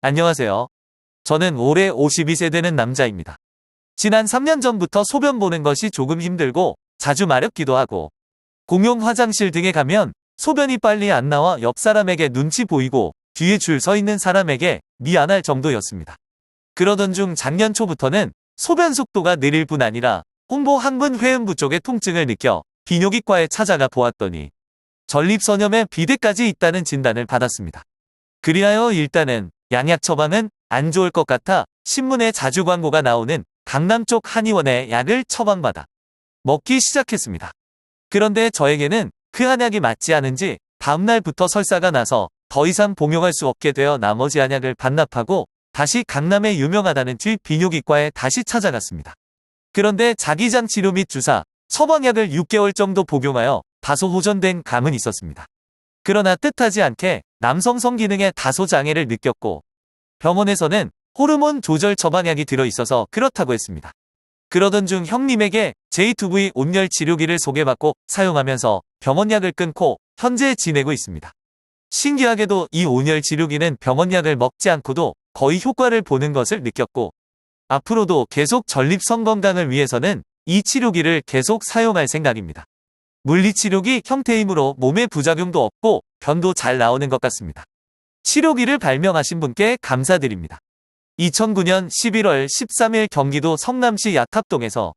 안녕하세요. 저는 올해 52세 되는 남자입니다. 지난 3년 전부터 소변 보는 것이 조금 힘들고 자주 마렵기도 하고 공용 화장실 등에 가면 소변이 빨리 안 나와 옆 사람에게 눈치 보이고 뒤에 줄 서 있는 사람에게 미안할 정도였습니다. 그러던 중 작년 초부터는 소변 속도가 느릴 뿐 아니라 홍보 항문 회음부 쪽에 통증을 느껴 비뇨기과에 찾아가 보았더니 전립선염에 비대까지 있다는 진단을 받았습니다. 그리하여 일단은 양약 처방은 안 좋을 것 같아 신문에 자주 광고가 나오는 강남 쪽 한의원의 약을 처방받아 먹기 시작했습니다. 그런데 저에게는 그 한약이 맞지 않은지 다음날부터 설사가 나서 더 이상 복용할 수 없게 되어 나머지 한약을 반납하고 다시 강남에 유명하다는 쥐 비뇨기과에 다시 찾아갔습니다. 그런데 자기장 치료 및 주사, 처방약을 6개월 정도 복용하여 다소 호전된 감은 있었습니다. 그러나 뜻하지 않게 남성 성 기능에 다소 장애를 느꼈고 병원에서는 호르몬 조절 처방약이 들어있어서 그렇다고 했습니다. 그러던 중 형님에게 J2V 온열 치료기를 소개받고 사용하면서 병원약을 끊고 현재 지내고 있습니다. 신기하게도 이 온열 치료기는 병원약을 먹지 않고도 거의 효과를 보는 것을 느꼈고 앞으로도 계속 전립선 건강을 위해서는 이 치료기를 계속 사용할 생각입니다. 물리치료기 형태이므로 몸에 부작용도 없고 변도 잘 나오는 것 같습니다. 치료기를 발명하신 분께 감사드립니다. 2009년 11월 13일 경기도 성남시 약합동에서